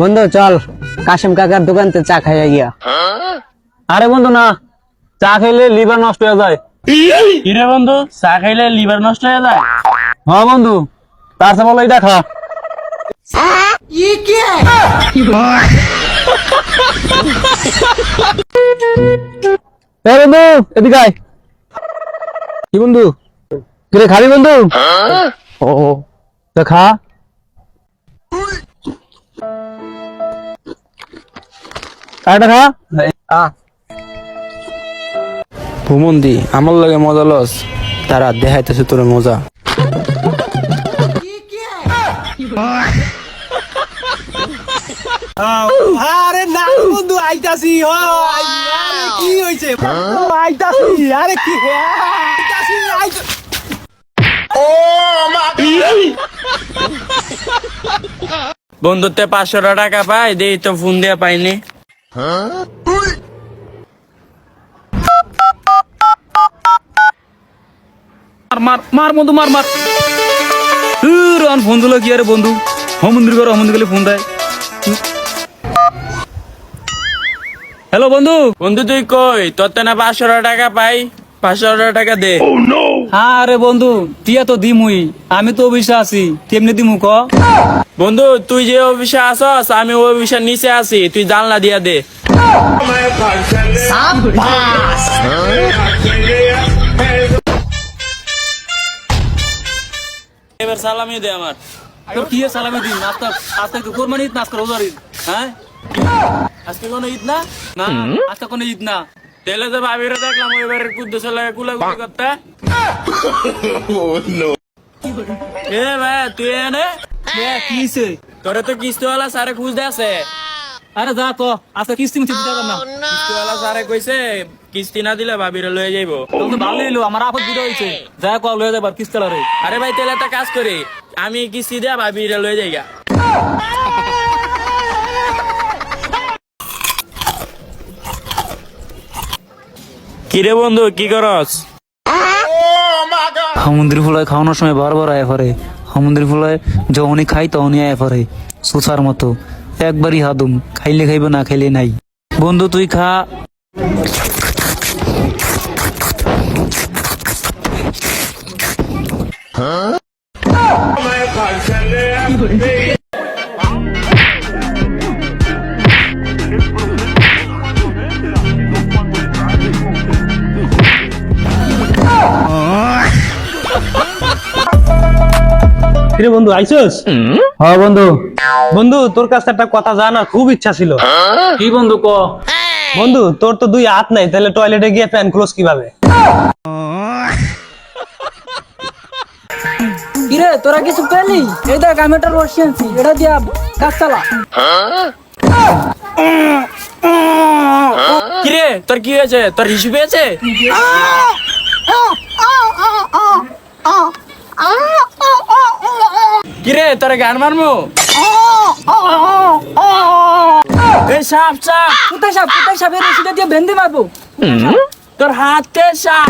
বন্ধু চল। কাশিম কাকার দোকান দোকানতে চা খাইয়া গিয়া। আরে বন্ধু না। চা খাইলে লিভার নষ্ট হয়ে যায়। কিরে বন্ধু চা খাইলে লিভার নষ্ট হয়ে যায়? হ্যাঁ বন্ধু তার সাথে বলো এটা খা বন্ধু এদিকে আয়। কি বন্ধু? কিরে খাবি বন্ধু? ও তো খা। খা। ভুমন্দি আমার লাগে মজা লস। তারা দেখাইতেছে তোর মজা। আরে না বন্ধু আইতাছি আরে কি হইছে? আইতাছি আরে কি আইতাছি আইতাছি। বন্ধুতে পাঁচশো টাকা পাই দেই তো ফোন দিয়ে পাইনি। মার মার মার বন্ধু মার মার। উর, ফোন দিল কি আরে বন্ধু? হমন্দির করে হমন্দির গেলে ফোন দেয়। হ্যালো বন্ধু। বন্ধু তুই কই? তোর তো না পাঁচশো টাকা পাই। পাঁচশো টাকা দে। হ্যাঁ আরে বন্ধু তিয়া তো দিমুই। আমি তো অফিসে আছি। কেমনি দিমু ক? বন্ধু তুই যে অফিসে আসস আমি ওই অফিসের নিচে আছি। তুই জানলা দিয়া দে। এবার সালামি দে আমার। তোর কি সালামে দিন? আজকে আজকে কোরবানি ঈদ না আজকে রোজার ঈদ? হ্যাঁ? আজকে কোনো ঈদ না? না আজকে কোনো ঈদ না। তেলে তো ভাবিরে দেখলাম ওই বাড়ির কুদ্দুস লাগে কুলাকুলি করতে। এ ভাই তুই এনে? এ, কি হইছে? তোরে তো কিস্তিওয়ালা সারে খুঁজতে আছে আরে যা তো আজকে কিস্তি মুছে দিতে পারলাম না। কিস্তিওয়ালা সারে কইছে কিস্তি না দিলে ভাবিরে লয়ে যাইবো। তাহলে তো ভালো এলো আমার আপদ বিটা হয়েছে যা কল লয়ে যাবার কিস্তি রে আরে ভাই তেলে একটা কাজ করি আমি কিস্তি দেয়া ভাবিরে লয়ে যাইগা। কিরে বন্ধু কি করস? সমুদ্রি ফুলায় খাওয়ানোর সময় বারবার আয় পরে সমুদ্রি ফুলায় যখনই খাই তখনই আয় পরে সুসার মতো। একবারই হাদুম খাইলে খাইবে না খাইলে নাই। বন্ধু তুই খা। কিরে বন্ধু আইসস হ্যাঁ বন্ধু বন্ধু তোর কাছে একটা কথা জানার খুব ইচ্ছা ছিল কি বন্ধু ক বন্ধু তোর তো দুই হাত নাই তাহলে টয়লেটে গিয়ে ফ্যান ক্লোজ কীভাবে কিরে তোরা কিছু পেলি এই দেখ আমি একটা রশি আনছি এটা দিয়া কাজ চালা কিরে তোর কি হয়েছে তোর হিসু পেয়েছে কিরে তোর গান মারমু? এই সাপ সাপ। কোথায় সাপ? কোথায় সাপের রশিটা দিয়ে বেঁধে মারবো। তোর হাতে সাপ।